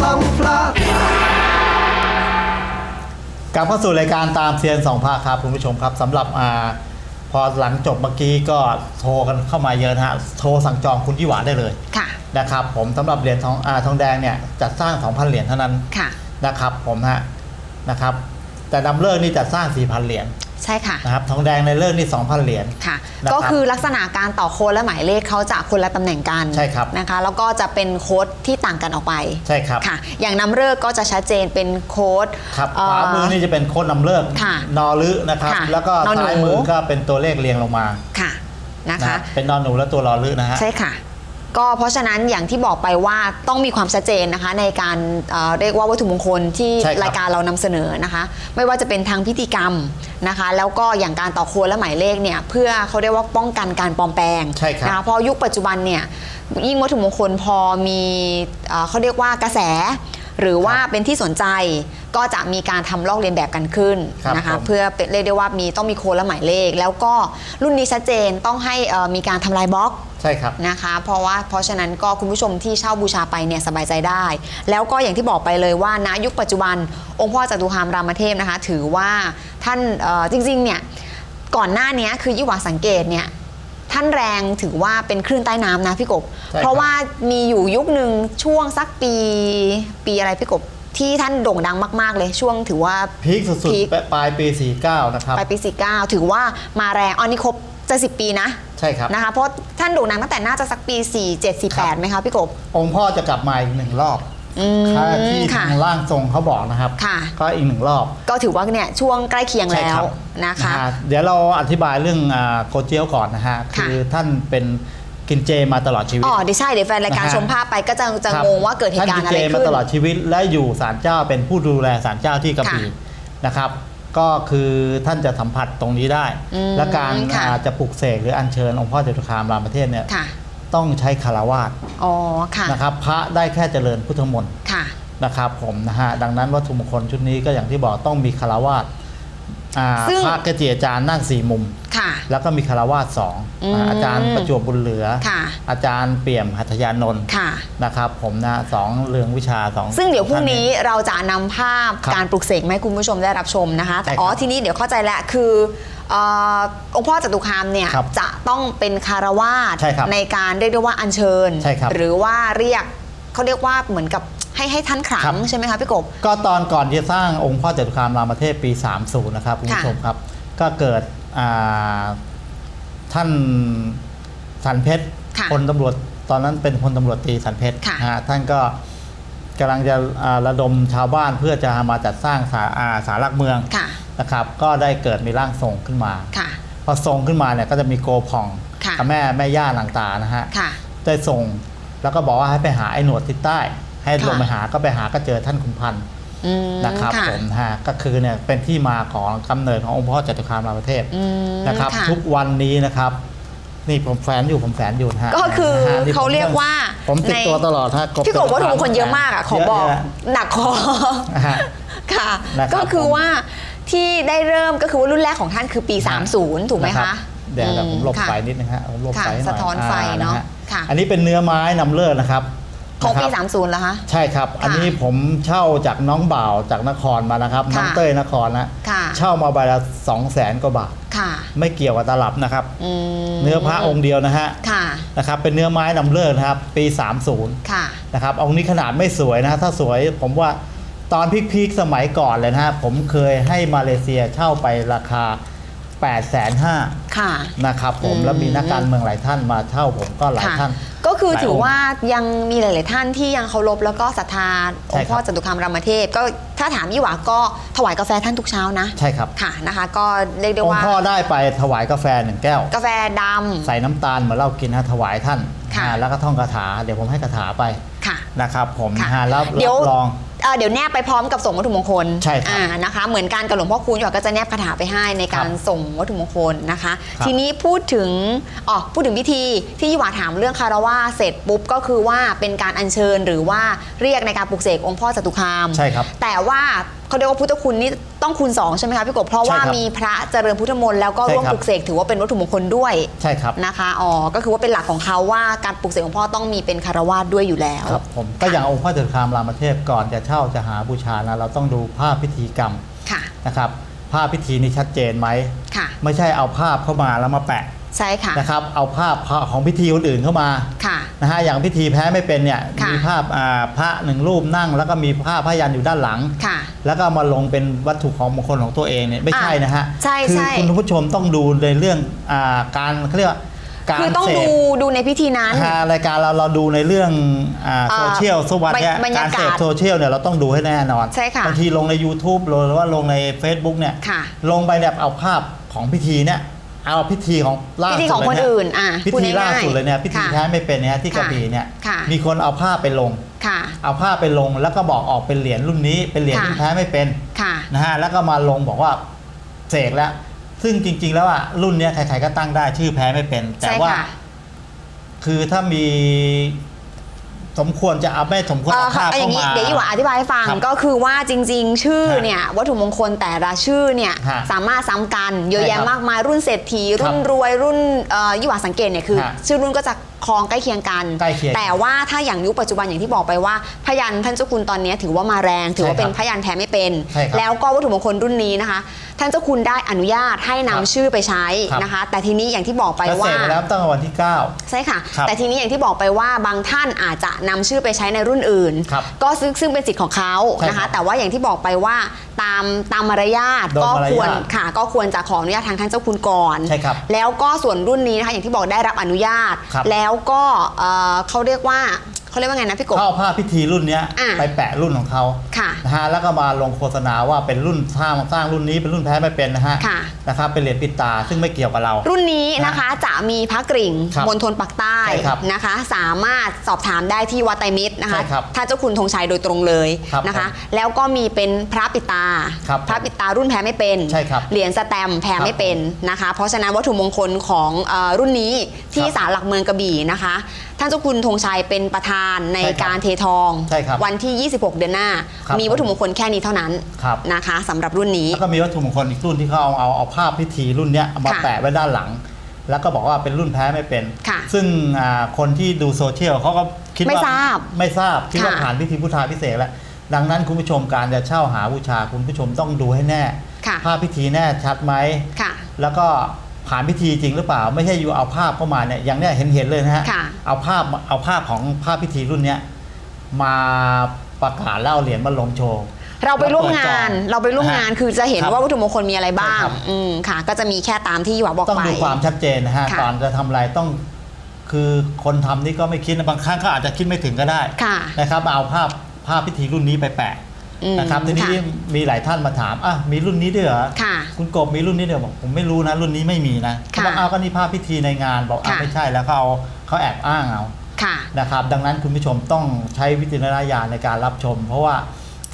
สองพระกลับเข้าสู่รายการตามเซียนสองภาคครับคุณผู้ชมครับสำหรับอ่าพอหลังจบเมื่อกี้ก็โทรกันเข้ามาเยอะนะฮะโทรสั่งจองคุณยี่หวาได้เลยค่ะ นะครับผมสำหรับเหรียญทองอาทองแดงเนี่ยจัดสร้าง 2,000 เหรียญเท่านั้นค่ะ นะครับผมฮะนะครับแต่นำเลิกนี่จัดสร้าง 4,000 เหรียญ ใช่ค่ะนะครับทองแดงในเลิกนี่2,000 เหรียญค่ะนะครับก็คือลักษณะการต่อโค้ดและหมายเลขเขาจะคนละตำแหน่งกันใช่ครับนะคะแล้วก็จะเป็นโค้ดที่ต่างกันออกไปใช่ครับค่ะ อย่างน้ำเลิกก็จะชัดเจนเป็นโค้ดครับเอ่ขวามือนี่จะเป็นโค้ดนำเลิกค่ะนอลึนะครับค่ะแล้วก็นอหนูซ้ายมือก็เป็นตัวเลขเรียงลงมาค่ะนะนะคะ เป็นนอนหนูและตัวรอลึนะฮะใช่ค่ะ ก็เพราะฉะนั้นอย่างที่บอกไปว่าต้องมีความชัดเจนนะคะ ในการเอ่อเรียกว่าวัตถุมงคลที่ใช่ครับ รายการเรานำเสนอนะคะ ไม่ว่าจะเป็นทางพิธีกรรมนะคะ แล้วก็อย่างการต่อโค้ดและหมายเลขเนี่ยเพื่อเขาเรียกว่าป้องกันการปลอมแปลง ใช่ครับ นะคะเพราะยุคปัจจุบันเนี่ยยิ่งวัตถุมงคลพอมีเอ่อเขาเรียกว่ากระแส หรือว่าเป็นที่สนใจก็จะมีการทำลอกเลียนแบบกันขึ้นครับนะคะผม เพื่อเป็นเรียกได้ว่ามีต้องมีโค้ดและหมายเลข แล้วก็รุ่นนี้ชัดเจนต้องให้เอ่อมีการทำลายบล็อก ใช่ครับนะคะ เพราะว่าเพราะฉะนั้นก็คุณผู้ชมที่เช่าบูชาไปเนี่ยสบายใจได้ แล้วก็อย่างที่บอกไปเลยว่าณยุคปัจจุบัน องค์พ่อจตุคามรามเทพนะคะ ถือว่าท่านเอ่อจริงๆเนี่ยก่อนหน้านี้คือยี่หวาสังเกตเนี่ยท่านแรงถือว่าเป็นคลื่นใต้น้ำนะพี่กบใช่ครับเพราะว่ามีอยู่ยุคหนึ่งช่วงสักปีปีอะไรพี่กบที่ท่านโด่งดังมาก ๆ เลยช่วงถือว่าพีคสุดพีคๆปลายปี 49 นะครับปลายปี 49 ถือว่ามาแรงอ๋อนี่ครบจะ10 ปีนะ ใช่ครับ นะคะเพราะท่านโด่งดังตั้งแต่น่าจะสักปี 47 48ไหมคะพี่กบ องค์พ่อจะกลับมาอีกหนึ่งรอบอืมถ้าที่ค่ะ ทางร่างทรงเขาบอกนะครับ ค่ะ ก็อีกหนึ่งรอบ ก็ถือว่าเนี่ยช่วงใกล้เคียงใช่แล้ควรับนะคะ ฮเดี๋ยวเราอธิบายเรื่องอ่าโกเจียวก่อนนะฮะค่ะ คือท่านเป็นกินเจมาตลอดชีวิต อ๋อเดี๋ยวใช่เดี๋ยวแฟนรายการนะฮะ ชมภาพไปก็จะจะครับงงว่าเกิดเหตุการณ์อะไรท่านกินเจมาขึ้นตลอดชีวิตและอยู่ศาลเจ้าเป็นผู้ดูแลศาลเจ้าที่กระบี่ค่ะนะครับ ก็คือท่านจะสัมผัสตรงนี้ได้ อืมและการค่ะ อ่าจะปลุกเสกหรืออัญเชิญองค์พ่อจตุคามรามประเทศเนี่ยค่ะ ต้องใช้คารวาสอ๋อ ค่ะ นะครับพระได้แค่เจริญพุทธมนต์ค่ะ นะครับผมนะฮะดังนั้นวัตถุมงคลชุดนี้ก็อย่างที่บอกต้องมีคารวาส อ่าซึ่ง พระเกจิอาจารย์นั่งสี่มุม ค่ะ แล้วก็มีคารวาสสองอืมอ่าอาจารย์ประจวบบุญเหลือ ค่ะ อาจารย์เปี่ยมหัตถยานนท์ค่ะ นะครับ ผมนะสองเรืองวิชาสอง ซึ่งเดี๋ยวพรุ่งท่านี้เราจะนำภาพครับการปลุกเสกมาให้คุณผู้ชมได้รับชมนะคะ แต่ใช่ครับอ๋อทีนี้เดี๋ยวเข้าใจแล้วคือเอ่อองค์พ่อจตุคามเนี่ยครับจะต้องเป็นคารวาสใช่ครับการเรียกได้ว่าอัญเชิญ ใช่ครับหรือว่าเรียกเขาเรียกว่าเหมือนกับ ให้ให้ท่านขลัครังบใช่ไหมคะพี่กบ ก็ตอนก่อนจะสร้างองค์พ่อจตุคามรามเทพปี 30 นะครับคุณผู้ชมครับ ก็เกิดอ่าท่านสันเพชรค่ะพลตำรวจตอนนั้นเป็นพลตำรวจตรีสันเพชรค่ะนะฮะท่านก็กำลังจะอ่าระดมชาวบ้านเพื่อจะมาจัดสร้างสาอ่าสารหลักเมืองค่ะนะครับ ก็ได้เกิดมีร่างทรงขึ้นมาค่ะพอทรงขึ้นมาเนี่ยก็จะมีโกผ่องค่ะกับแม่แม่ย่าต่างๆนะฮะค่ะได้ส่งแล้วก็บอกว่าให้ไปหาไอ้หนวดทิศใต้ ให้ค่ะลงไปหาก็ไปหาก็เจอท่านขุนพันธ์อืมนะครับค่ะผมนะฮะก็คือเนี่ยเป็นที่มาของกำเนิดขององค์พ่อจตุคามรามเทพอืมนะครับค่ะทุกวันนี้นะครับนี่ผมแฝนอยู่ผมแฝนอยู่นะฮะก็คือนะฮะนี่เขาเรียกว่าผมติดในตัวตลอดฮะพี่กบว่าถูกคนเยอะมากอะขอบอกเยะหนักคอนะฮะค่ะนะครับก็คือว่าที่ได้เริ่มก็คือว่ารุ่นแรกของท่านคือปีครับ30 ถูกไหมนรัคะบเดี๋ยวเดี๋ยวผมหลบค่ะไฟนิดนึงฮะผมหลบค่ะไฟหน่อยสะท้อนไฟเนอะฮค่ะอันนี้เป็นเนื้อไม้นำเลิศนะครับ ของปีนะครั30แล้วคะ ใช่ครับ อันนี้ผมเช่าจากน้องบ่าวจากนครมานะครับค่ะน้องเต้ยนครนะค่ะเช่ามาใบละสองแสนกว่าบาทค่ะ ไม่เกี่ยวกับตลับนะครับ อืมเนื้อพระองค์เดียวนะฮะค่ะนะครับเป็นเนื้อไม้นำเลิศนะครับ ปี 30ค่ะ นะครับองค์นี้ขนาดไม่สวยนะถ้าสวยผมว่าตอนพีคๆสมัยก่อนเลยนะฮะผมเคยให้มาเลเซียเช่าไปราคา 8 5 0 0 0ค่ะ นะครับผมอืมแล้วมีนักการเมืองหลายท่านมาเช่าผมก็หลายค่ะ ท่าน ก็คือหลายถือองค์ว่ายังมีหลาย ๆ ท่านที่ยังเคารพแล้วก็ศรัทธาอใช่งค์ครับพ่อจตุคามรามเทพ ก็ถ้าถามยี่หวาก็ถวายกาแฟท่านทุกเช้านะ ใช่ครับ ค่ะนะคะ ก็เรียกได้องว่าค์พ่อได้ไปถวายกาแฟหนึ่งแก้ว กาแฟดำใส่น้ำตาลเหมือนเรากินนะถวายท่านค่ะอ่าแล้วก็ท่องคาถา เดี๋ยวผมให้คาถาไปค่ะ นะครับผมค่ะนะฮะแล้วเดี๋ยวรับรอง เอ่อเดี๋ยวแนบไปพร้อมกับส่งวัตถุมงคลใช่ครับอ่านะคะ เหมือนกันกับหลวงพ่อคูณหยอดก็จะแนบคาถาไปให้ในการครับส่งวัตถุมงคลนะคะ ครับ ทีนี้พูดถึงอ๋อพูดถึงพิธีที่ยี่หวาถามเรื่องคารวะเสร็จปุ๊บก็คือว่าเป็นการอัญเชิญหรือว่าเรียกในการปลุกเสกองค์พ่อจตุคาม ใช่ครับ แต่ว่า เขาเรียกว่าพุทธคุณนี่ต้องคูณ2ใช่ไหมคะพี่กบเพราะว่าใช่ครับมีพระเจริญพุทธมนต์แล้วก็ใช่ร่วมครับ ปลุกเสกถือว่าเป็นวัตถุมงคลด้วยใช่ครับนะคะอ๋อก็คือว่าเป็นหลักของเขาว่าการปลุกเสกของพ่อต้องมีเป็นคารวาสด้วยอยู่แล้ว ครับผมก็อย่างองค์พระจตุคามรามเทพก่อนจะเช่าจะหาบูชานะเราต้องดูภาพพิธีกรรมค่ะนะครับภาพพิธีนี้ชัดเจนไหม ค่ะ ไม่ใช่เอาภาพเข้ามาแล้วมาแปะ ใช่ค่ะ นะครับเอาภาพของพิธีคนอื่นเข้ามาค่ะนะฮะอย่างพิธีแพ้ไม่เป็นเนี่ยค่ะมีภาพอ่าพระหนึ่งรูปนั่ง แล้วก็มีภาพพระยันอยู่ด้านหลัง ค่ะแล้วก็เอามาลงเป็นวัตถุของมงคลของตัวเองเนี่ยไม่ใช่นะฮะใช่คืใช่ คุณผู้ชมต้องดูในเรื่องอาการเขาเรียกว่าการคือต้องเสดูพ ดูในพิธีนั้น ทางรายการเราเราดูในเรื่องอ่าอ่าโซเชียลสวัสดิ์เนี่ยบรรยากาศการเสพโซเชียลเนี่ยเราต้องดูให้แน่นอนใช่ค่ะบางทีลงใน YouTube หรือว่าลงใน Facebook เนี่ยค่ะลงไปแบบเอาภาพของพิธีเนี่ย เอาพิธีของล่าพิสุดธีของคนเลยเยอื่นอะพิพูดธีง่ายๆล่าสุดเลยเนี่ยพิธีค่ะแท้ไม่เป็นเนี่ยที่กระบี่เนี่ยค่ะมีคนเอาภาพไปลงค่ะเอาภาพไปลงแล้วก็บอกออกเป็นเหรียญรุ่นนี้เป็นเหรียญค่ะที่แท้ไม่เป็นค่ะนะฮะแล้วก็มาลงบอกว่าเสกแล้ว ซึ่งจริง ๆ แล้วอะรุ่นเนี้ยใครๆก็ตั้งได้ชื่อแพ้ไม่เป็น แต่ใช่ว่าค่ะคือถ้ามี สมควรจะเอาไม่สมควรเอ่อเอาภาพเอาอเข้าย่างนี้มา เดี๋ยวยี่หว่าอธิบายให้ฟังครับก็คือว่าจริง ๆ ชื่อฮะเนี่ยวัตถุมงคลแต่ละชื่อเนี่ยฮะสามารถซ้ำกันเยอะใช่แยะครับมากมายรุ่นเศรษฐี รุ่นครับรวยรุ่นเอ่อยี่หว่าสังเกตเนี่ยคือ ฮะชื่อรุ่นก็จะ คล้องใกล้เคียงกัน ใกล้เคียงแต่ว่าถ้าอย่างยุคปัจจุบันอย่างที่บอกไปว่าพยันท่านเจ้าคุณตอนนี้ถือว่ามาแรง ถือว่าใช่ครับเป็นพยันแท้ไม่เป็นใช่ครับแล้วก็วัตถุมงคลรุ่นนี้นะคะ ท่านเจ้าคุณได้อนุญาตให้นำครับชื่อไปใช้ครับนะคะ แต่ทีนี้อย่างที่บอกไปแล้วว่าเสกไปแล้วตั้งแต่วันที่ 9 ใช่ค่ะครับแต่ทีนี้อย่างที่บอกไปว่าบางท่านอาจจะนำชื่อไปใช้ในรุ่นอื่นครับก็ซึ่งซึ่งเป็นสิทธิ์ของเขาใช่นะครัคะบแต่ว่าอย่างที่บอกไปว่าตามตามมารยาทโดยก็มารยาทควรค่ะ ก็ควรจะขออนุญาตทางท่านเจ้าคุณก่อนใช่ครับแล้วก็ส่วนรุ่นนี้นะคะอย่างที่บอกได้รับอนุญาต ครับแล้วก็เอ่อเขาเรียกว่า เขาเรียกว่าไงนะพี่กบ เข้าภาพพิธีรุ่นเนี้ยอะไปแปะรุ่นของเขาค่ะนะฮะแล้วก็มาลงโฆษณาว่าเป็นรุ่นสร้างสร้างรุ่นนี้เป็นรุ่นแพ้ไม่เป็นนะฮะค่ะ นะครับเป็นเหรียญปิดตาซึ่งไม่เกี่ยวกับเรา รุ่นนี้นะคะจะมีพระกริ่งครับมณฑลปักใต้ใช่ครับนะคะ สามารถสอบถามได้ที่วัดไตรมิตรนะคะใช่ครับท่านเจ้าคุณธงชัยโดยตรงเลยครับนะคะ ผมแล้วก็มีเป็นพระปิดตา ครับพระปิดตารุ่นแพ้ไม่เป็น ใช่ครับเหรียญสแตมป์แพ้ครับไม่เป็นนะคะ เพราะฉะนั้นวัตถุมงคลของเออรุ่นนี้ที่ครับ ศาลหลักเมืองกระบี่นะคะ ท่านเจ้าคุณธงชัยเป็นประธานในใช่ครับการเททอง ใช่ครับวันที่ 26 เดือนหน้า ครับมีวัตถุมงคลแค่นี้เท่านั้นครับ นะคะสำหรับรุ่นนี้ แล้วก็มีวัตถุมงคลอีกรุ่นที่เขาเอาเอาเอาภาพพิธีรุ่นเนี้ยเอามาค่ะแปะไว้ด้านหลัง แล้วก็บอกว่าเป็นรุ่นแพ้ไม่เป็น ค่ะซึ่งอ่าคนที่ดูโซเชียลเขาก็คิดไม่ว่าทราบไม่ทราบคิดว่าค่ะผ่านพิธีพุทธาพิเศษกแล้ว ดังนั้นคุณผู้ชมการจะเช่าหาบูชาคุณผู้ชมต้องดูให้แน่ ค่ะ ภาพพิธีแน่ชัดไหม ค่ะ แล้วก็ ผ่านพิธีจริงหรือเปล่า ไม่ใช่อยู่เอาภาพเข้ามาเนี่ยอย่างเนี้ยเห็นเห็นเลยนะฮะค่ะเอาภาพเอาภาพของภาพพิธีรุ่นเนี้ยมาประกาศแล้วเอาเหรียญมาลงโชว์ เราไปร่วมงานแล้วเปิดจองเราไปร่วมงานนะฮะคือจะเห็นครับว่าวัตถุมงคลมีอะไรบ้างใช่ครับอืมค่ะ ก็จะมีแค่ตามที่หวาบอกต้องไปดูความชัดเจนนะฮะค่ะก่อนจะทำอะไรต้องคือคนทำนี่ก็ไม่คิดนะบางครั้งก็อาจจะคิดไม่ถึงก็ได้ค่ะนะครับเอาภาพภาพพิธีรุ่นนี้ไปแปะอืม นะครับทีนี้ค่ะมีหลายท่านมาถามอะมีรุ่นนี้ด้วยเหรอค่ะคุณกบมีรุ่นนี้ด้วยบอกผมไม่รู้นะรุ่นนี้ไม่มีนะค่ะเขาบอกเอาก็นี่ภาพพิธีในงานบอกอะค่ะไม่ใช่แล้วก็เอาเขาแอบอ้างเอาค่ะนะครับดังนั้นคุณผู้ชมต้องใช้วิจารณญาณในการรับชม เพราะว่า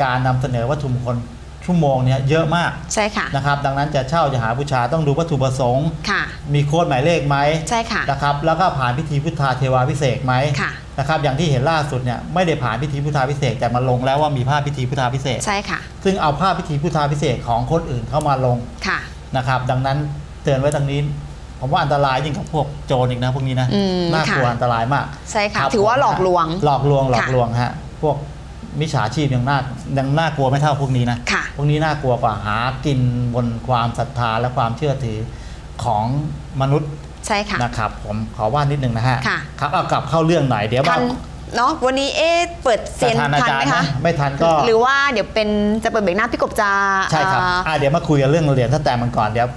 การนำเสนอวัตถุมงคลชั่วโมงเนี้ยเยอะมากใช่ค่ะนะครับดังนั้นจะเช่าจะหาบูชาต้องดูวัตถุประสงค์ค่ะมีโค้ดหมายเลขไหมใช่ค่ะนะครับแล้วก็ผ่านพิธีพุทธาเทวาพิเศษกไหมค่ะ นะครับอย่างที่เห็นล่าสุดเนี่ยไม่ได้ผ่านพิธีพุทธาพิเศษกแต่มาลงแล้วว่ามีภาพพิธีพุทธาพิเศษกใช่ค่ะ ซึ่งเอาภาพพิธีพุทธาพิเศษกของคนอื่นเข้ามาลงค่ะนะครับ ดังนั้นเตือนไว้ทางนี้ผมว่าอันตรายยิ่งกับพวกโจรอีกนะพวกนี้นะอืมน่ากลัวค่ะอันตรายมากใช่ค่ะรับถือว่าผมหลอกลวง หลอกลวงหลอกค่ะลวงฮะพวกมิจฉาชีพยังน่ายังน่ากลัวไม่เท่าพวกนี้นะค่ะพวกนี้น่ากลัวกว่าหากินบนความศรัทธาและความเชื่อถือของมนุษย์ ใช่ค่ะนะครับผมขอว่านิดนึงนะฮะค่ะ ครับเอากลับเข้าเรื่องหน่อยเดี๋ยวทัว่านเนาะวันนี้เอ๊ะเปิดเซียนจะทานอาทันจารไหมย์คะ นะไม่ทันก็ หรือว่าเดี๋ยวเป็นจะเปิดเบรกหน้าพี่กบจะใช่ครับ เอ่อ อ่าเดี๋ยวมาคุยกันเรื่องเหรียญถ้าแต่มันก่อน เดี๋ยว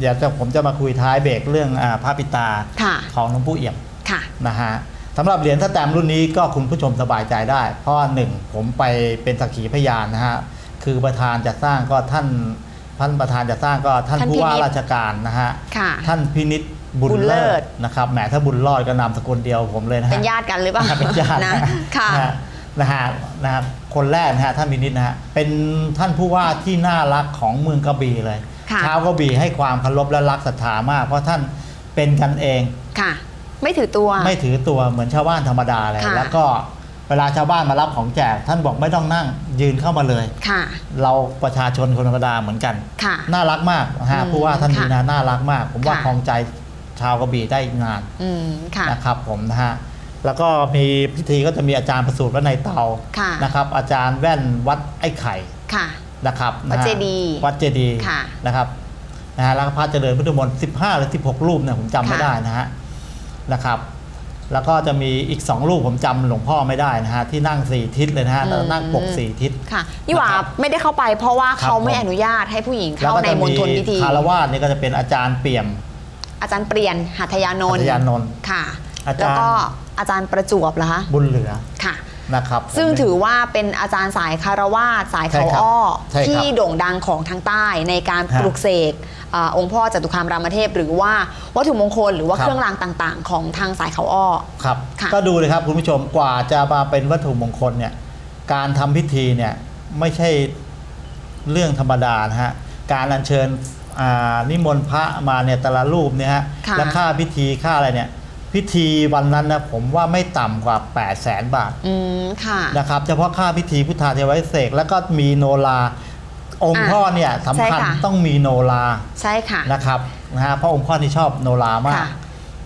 เดี๋ยวจะผมจะมาคุยท้ายเบรกเรื่องอ่าพระปิตาค่ะ ของหลวงปู่เอี่ยมค่ะ นะฮะสำหรับเหรียญถ้าแต้มรุ่นนี้ก็คุณผู้ชมสบายใจได้ เพราะว่าหนึ่งผมไปเป็นสักขีพยานนะฮะ คือประธานจะสร้างก็ท่านท่านประธานจะสร้างก็ท่านท่านผู้ว่าพินิจ ราชการนะฮะ ค่ะ ท่านพินิษ บุญบุญเลิเลิศศ นะครับแหมถ้าบุญรอดก็นามสกุลเดียวผมเลยนะฮะ เป็นญาติกันหรือเปล่าเป็นญาตินะนะค่ะนะฮะนะฮะนะฮะคนแรกนะฮะท่านพินิษนะฮะเป็นท่านผู้ว่าที่น่ารักของเมืองกระบี่เลยค่ะ ชาวกระบี่ให้ความเคารพและรักศรัทธามาก เพราะท่านเป็นกันเองค่ะ ไม่ถือตัว ไม่ถือตัวเหมือนชาวบ้านธรรมดาเลยค่ะ แล้วก็ไปเวลาชาวบ้านมารับของแจกท่านบอกไม่ต้องนั่งยืนเข้ามาเลย ค่ะ เราประชาชนคนธรรมดาเหมือนกัน ค่ะ น่ารักมากนะฮะอืมผู้ว่าท่านค่ะนี้นะน่ารักมาก ผมว่าค่ะ คลองใจ ชาวกระบี่ได้นานอืมค่ะ นะครับผมนะฮะแล้วก็มีพิธีก็จะมีอาจารย์ประสูติวัดในเตาค่ะ นะครับ อาจารย์แว่นวัดไอ้ไข่ค่ะ นะครับวัดนะฮะเจดีย์วัดเจดีย์ค่ะนะครับนะฮะแล้วก็พระเจริญพุทธมนต์15 หรือ 16 รูปเนี่ยผมจำไม่ค่ะ ได้นะฮะนะครับ แล้วก็จะมีอีก 2 รูปผมจำหลวงพ่อไม่ได้นะฮะที่นั่งสี่ทิศเลยนะฮะแล้วนั่งปกสี่ทิศ ค่ะยี่หว่านะครับไม่ได้เข้าไปเพราะว่าครับเขาไม่ผมอนุญาตให้ผู้หญิงแล้วเข้าก็ในจะมณมีฑลพิธี คารวาสนี่ก็จะเป็นอาจารย์เปี่ยม อาจารย์เปลี่ยนหัตถยานนอัท์ธยานนท์ค่ะอาจารย์ แล้วก็อาจารย์ประจวบเหรอคะบุญเหลือค่ะนะครับซึ่งผมถือว่าเป็นอาจารย์สายคารวาสสายเขาใช่ครับอ้อใช่ครับที่โด่งดังของทางใต้ในการฮะปลุกเสกเออองค์พ่อจตุคามรามเทพ หรือว่าวัตถุมงคลหรือว่าครับเครื่องรางต่างๆ ของทางสายเขาอ้อครับค่ะก็ดูเลยครับคุณผู้ชมกว่าจะมาเป็นวัตถุมงคลเนี่ยการทำพิธีเนี่ยไม่ใช่เรื่องธรรมดานะฮะการอัญเชิญอ่า นิมนต์พระมาเนี่ยแต่ละรูปเนี่ยฮะค่ะ และค่าพิธีค่าอะไรเนี่ยพิธีวันนั้นนะผมว่าไม่ต่ำกว่า 8 0 0แสนบาทอืมค่ะ นะครับเฉพาะค่าพิธีพุทธาเทวเสกแล้วก็มีโนราองค์อะพ่อเนี่ยสำคัญใช่ค่ะ ต้องมีโนราใช่ค่ะ นะครับนะฮะเพราะองค์พ่อนี่ชอบโนรามาก ค่ะ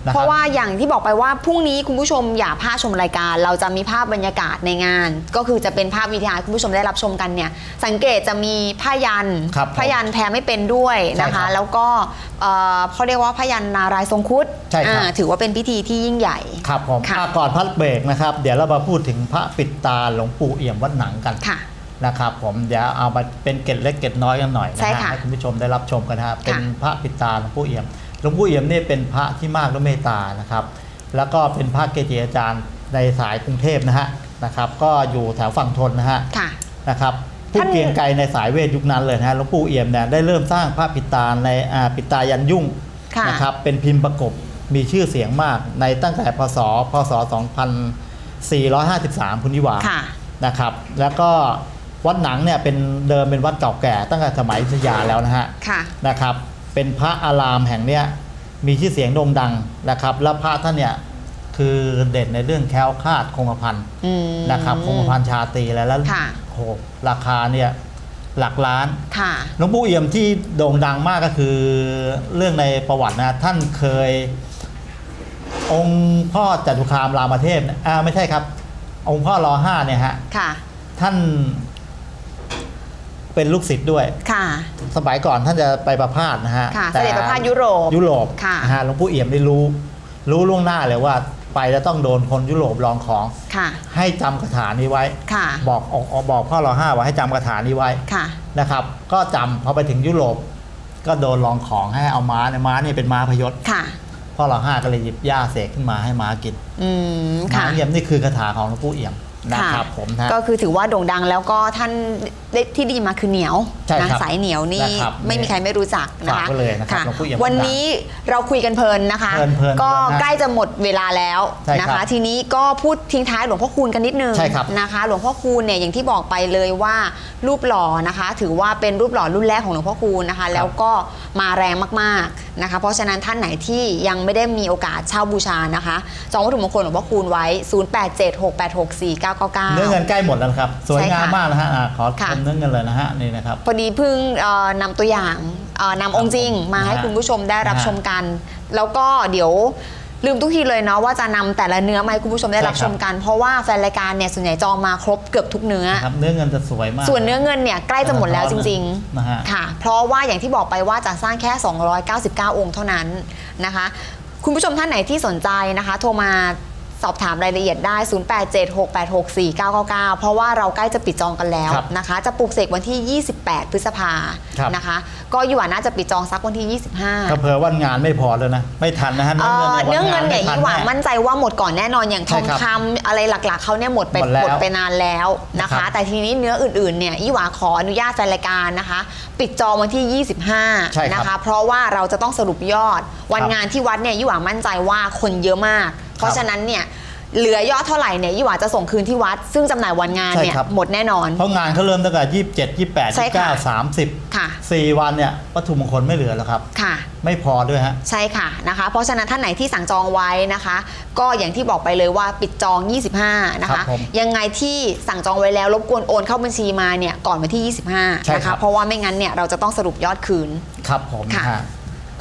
นะเพคบราะว่าอย่างที่บอกไปว่าพรุ่งนี้คุณผู้ชมอย่าพลาดชมรายการ เราจะมีภาพบรรยากาศในงาน ก็คือจะเป็นภาพวิทยาคุณผู้ชมได้รับชมกันเนี่ยสังเกตจะมีผ้ายันครับผมผ้ายันแพรไม่เป็นด้วยนะใช่ครัคะ บแล้วก็เอ่อเขาเรียกว่าผ้ายันนารายณ์ทรงครุฑใช่ครับ อ่าถือว่าเป็นพิธีที่ยิ่งใหญ่ ครับผมค่ะ อะก่อนพักเบรกนะครับ เดี๋ยวเรามาพูดถึงพระปิดตาหลวงปู่เอี่ยมวัดหนังกันค่ะ นะครับ ผมเดี๋ยวเอามาเป็นเกร็ดเล็กเกร็ดน้อยกันหน่อยนะใช่ฮะค่ะให้คุณผู้ชมได้รับชมกันนะครับเป็นพระปิดตาหลวงปู่เอี่ยม หลวงปู่เอี่ยมนี่เป็นพระที่มากด้วยเมตตานะครับ แล้วก็เป็นพระเกจิอาจารย์ในสายกรุงเทพนะฮะนะครับ ก็อยู่แถวฝั่งทนนะฮะค่ะ นะครับผู้ท่าน เกรียงไกรในสายเวทยุคนั้นเลยนะฮะหลวงปู่เอี่ยมเนี่ยได้เริ่มสร้างพระปิดตาในอ่าปิดตายันยุ่งค่ะ นะครับเป็นพิมพ์ประกบมีชื่อเสียงมากในตั้งแต่พศพศ 2453 คุณนิวา ค่ะ นะครับแล้วก็วัดหนังเนี่ยเป็นเดิมเป็นวัดเก่าแก่ตั้งแต่สมัยอยุธยาแล้วนะฮะค่ะ นะครับ เป็นพระอารามแห่งเนี้ยมีชื่อเสียงโด่งดังนะครับ แล้วพระท่านเนี่ยคือเด่นในเรื่องแคล้วคลาดคงกระพันอืม นะครับคงกระพันชาตรีแล้วแล้วค่ะ โอ้โหราคาเนี่ยหลักล้าน ค่ะ หลวงปู่เอี่ยมที่โด่งดังมากก็คือเรื่องในประวัตินะท่านเคย องค์พ่อจตุคามรามเทพเนี่ยอ่าไม่ใช่ครับ องค์พ่อรอห้าเนี่ยฮะค่ะ ท่าน เป็นลูกศิษย์ด้วย ค่ะ สมัยก่อนท่านจะไปประพาสนะฮะค่ะแต่เสด็จประพาสยุโรปยุโรปค่ะ นะฮะหลวงปู่เอี่ยมได้รู้ รู้ล่วงหน้าเลยว่าไปแล้วต้องโดนคนยุโรปลองของ ค่ะ ให้จำคาถานี้ไว้ ค่ะ บอกออกบอกพ่อรอห้าว่าให้จำคาถานี้ไว้ค่ะ นะครับ ก็จำพอไปถึงยุโรป ก็โดนลองของให้เอาม้าเนี่ยม้าเนี่ยเป็นม้าพยศค่ะ พ่อเราห้าก็เลยหยิบหญ้าเสกขึ้นมาให้ม้ากินอืมม้าค่ะเยี่ยมนี่คือคาถาของหลวงปู่เอี่ยมนะครับผมนะก็คือถือว่าโด่งดังแล้วก็ท่านได้ ที่ไดีมาคือเหนียวใช่ครับนะสายเหนียวนี่นะครับไม่มีใครไม่รู้จักนะฝากคะไว้เลยนะครับค่ะหลวงปู่เอี่ยมวันนี้เราคุยกันเพลินนะคะ เพลินๆก็เพลินนะใกล้จะหมดเวลาแล้วใช่ครับนะคะ ทีนี้ก็พูดทิ้งท้ายหลวงพ่อคูณกันนิดนึงใช่ครับนะคะ หลวงพ่อคูณเนี่ยอย่างที่บอกไปเลยว่ารูปหล่อนะคะ ถือว่าเป็นรูปหล่อรุ่นแรกของหลวงพ่อคูณนะคะ แล้วก็มาแรงมากๆนะคะ เพราะฉะนั้นท่านไหนที่ยังไม่ได้มีโอกาสเช่าบูชานะคะจองวัตถุมงคลหลวงพ่อคูณไว้ 0876864999 เนื้อเงินใกล้หมดแล้วนะครับ สวยใช่งามค่ะมากนะฮะอ่าขอชค่ะ มเนื้อเงินเลยนะฮะนี่นะครับ พอดีเพิ่งเอ่อนำตัวอย่างเอ่อนำองค์จริง มาให้นะฮะคุณผู้ชมได้รับนะฮะชมกัน แล้วก็เดี๋ยวลืมทุกทีเลยเนาะว่าจะนำแต่ละเนื้อมาให้คุณผู้ชมได้รับใช่คชรับมกัน เพราะว่าแฟนรายการเนี่ยส่วนใหญ่จองมาครบเกือบทุกเนื้อนะครับเนื้อเงินจะสวยมากส่วนเนื้อเงินเนี่ยใกล้จะหมดแล้วจริงนะฮะๆค่ะ เพราะว่าอย่างที่บอกไปว่าจะสร้างแค่ 299 องค์เท่านั้นนะคะ คุณผู้ชมท่านไหนที่สนใจนะคะ โทรมา สอบถามรายละเอียดได้ 0876864999 เพราะว่าเราใกล้จะปิดจองกันแล้วครับนะคะ จะปลูกเสกวันที่ 28 พฤษภาครับ นะคะ ก็อยู่ว่าน่าจะปิดจองสักวันที่ 25 ถ้าเผื่อวันงานไม่พอเลยนะ ไม่ทันนะฮะเอ่อเนื้อเงินเนี่ยวัยี่หว่าไม่ทัมั่นใจว่าหมดก่อนแน่นอนอย่างทใช่องครับคำอะไรหลักๆเขาเนี่ยหมดไปหมดแล้วหมดไปนานแล้วนะครัคะ บแต่ทีนี้เนื้ออื่นๆเนี่ยยี่หว่าขออนุญาตแฟนรายการนะคะ ปิดจองวันที่ ใช่ครับ25นะคะ เพราะว่าเราจะต้องสรุปยอดวันครับงานที่วัดเนี่ยยี่หว่ามั่นใจว่าคนเยอะมาก เพราะฉะนั้นเนี่ยเหลือยอดเท่าไหร่เนี่ยยี่หวาจะส่งคืนที่วัด ซึ่งจำหน่ายวันงานเนี่ยใช่ครับ หมดแน่นอน เพราะงานเขาเริ่มตั้งแต่ยี่สิบเจ็ดยี่แปดใช่ยี่ค่ะเก้าสามสิบค่ะ สี่วันเนี่ยวัตถุมงคลไม่เหลือแล้วครับ ค่ะ ไม่พอด้วยฮะ ใช่ค่ะนะคะ เพราะฉะนั้นท่านไหนที่สั่งจองไว้นะคะ ก็อย่างที่บอกไปเลยว่าปิดจอง 25 นะครัคะ บผมยังไงที่สั่งจองไว้แล้วรบกวนโอนเข้าบัญชีมาเนี่ยก่อนวันที่ 25 ใช่นะครัคะ บ เพราะว่าไม่งั้นเนี่ยเราจะต้องสรุปยอดคืน ครับผมค่ะ ฮะ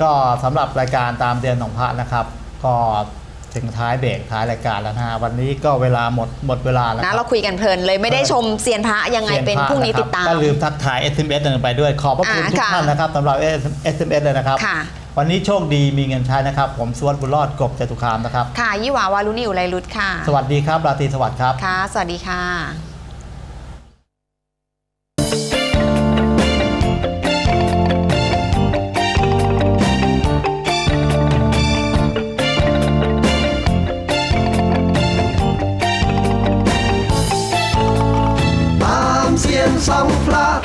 ก็สำหรับรายการตามเดือนของพระนะครับ ก็ ถึงท้ายเบรกท้ายรายการแล้วนะฮะวันนี้ก็เวลาหมดหมดเวลาแล้วนะคเรารับคุยกันเพลินเลยไม่ได้ชมเซียนพระยังไงเป็นพรุ่งนี้ติดตามก็ลืมทักทาย SMS หนึ่งไปด้วย ขอบพระคุณอ่าทุกค่ะท่านนะครับสำหรับ SMS เลยนะครับค่ะวันนี้โชคดีมีเงินใช้นะครับ ผมสวัสดิ์บุญรอดกบจตุคามนะครับ ค่ะ ยี่หวาวารุณีอุไรรุตค่ะ สวัสดีครับ ราตรีสวัสดิ์ครับ ค่ะ สวัสดีค่ะ camuflar